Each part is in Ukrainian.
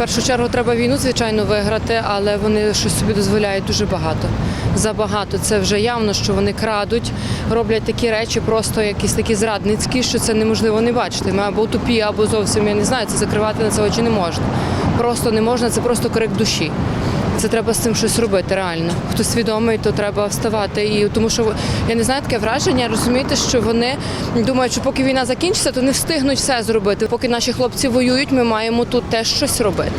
першу чергу треба війну, звичайно, виграти, але вони щось собі дозволяють дуже багато. Забагато. Це вже явно, що вони крадуть, роблять такі речі, просто якісь такі зрадницькі, що це неможливо не бачити. Ми або тупі, або зовсім я не знаю, це закривати на це очі не можна. Просто не можна, це просто крик душі. Це треба з цим щось робити реально. Хто свідомий, то треба вставати. І тому що я не знаю таке враження, розумієте, що вони думають, що поки війна закінчиться, то не встигнуть все зробити. Поки наші хлопці воюють, ми маємо тут теж щось робити.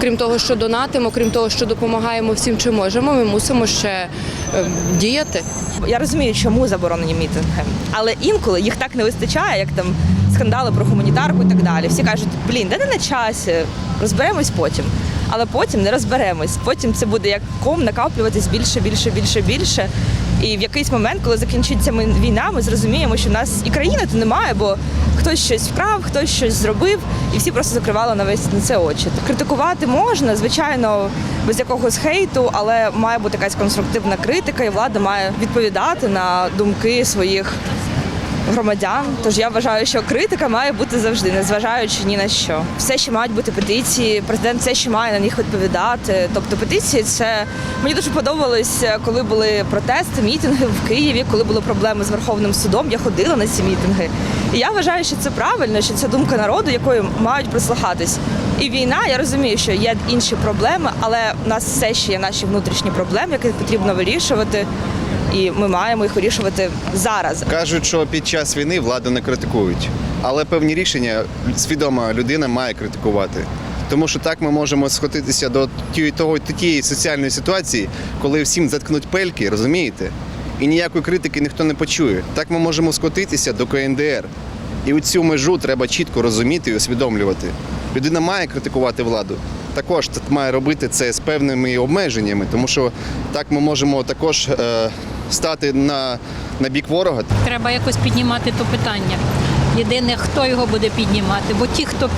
Крім того, що донатимо, крім того, що допомагаємо всім, чим можемо, ми мусимо ще е, діяти. Я розумію, чому заборонені мітинги, але інколи їх так не вистачає, як там скандали про гуманітарку і так далі. Всі кажуть, блін, де не на часі, розберемось потім. Але потім не розберемось. Потім це буде як ком накаплюватись більше, більше, більше, більше. І в якийсь момент, коли закінчиться війна, ми зрозуміємо, що в нас і країни то немає, бо хтось щось вкрав, хтось щось зробив, і всі просто закривали на весь на це очі. Критикувати можна, звичайно, без якогось хейту, але має бути якась конструктивна критика, і влада має відповідати на думки своїх громадян. Тож я вважаю, що критика має бути завжди, незважаючи ні на що. Все ще мають бути петиції. Президент все ще має на них відповідати. Тобто петиції це мені дуже подобалось, коли були протести, мітинги в Києві, коли були проблеми з Верховним судом. Я ходила на ці мітинги. І я вважаю, що це правильно, що це думка народу, якою мають прислухатись. І війна, я розумію, що є інші проблеми, але в нас все ще є наші внутрішні проблеми, які потрібно вирішувати. І ми маємо їх вирішувати зараз. Кажуть, що під час війни владу не критикують, але певні рішення свідома людина має критикувати. Тому що так ми можемо схотитися до тієї того тієї соціальної ситуації, коли всім заткнуть пельки, розумієте? І ніякої критики ніхто не почує. Так ми можемо скотитися до КНДР. І у цю межу треба чітко розуміти і усвідомлювати. Людина має критикувати владу. Також має робити це з певними обмеженнями, тому що так ми можемо також е, стати на, на бік ворога. Треба якось піднімати то питання. Єдине, хто його буде піднімати, бо ті, хто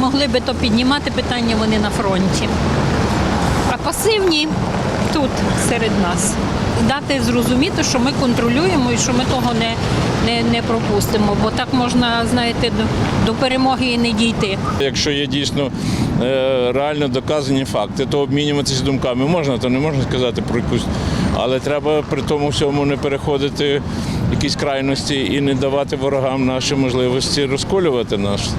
могли би то піднімати питання, вони на фронті. А пасивні тут серед нас. Дати зрозуміти, що ми контролюємо і що ми того не, не, не пропустимо, бо так можна, знаєте, до, до перемоги і не дійти. Якщо є дійсно е, реально доказані факти, то обмінюватися думками можна, то не можна сказати про якусь. Але треба при тому всьому не переходити якісь крайності і не давати ворогам наші можливості розколювати нас.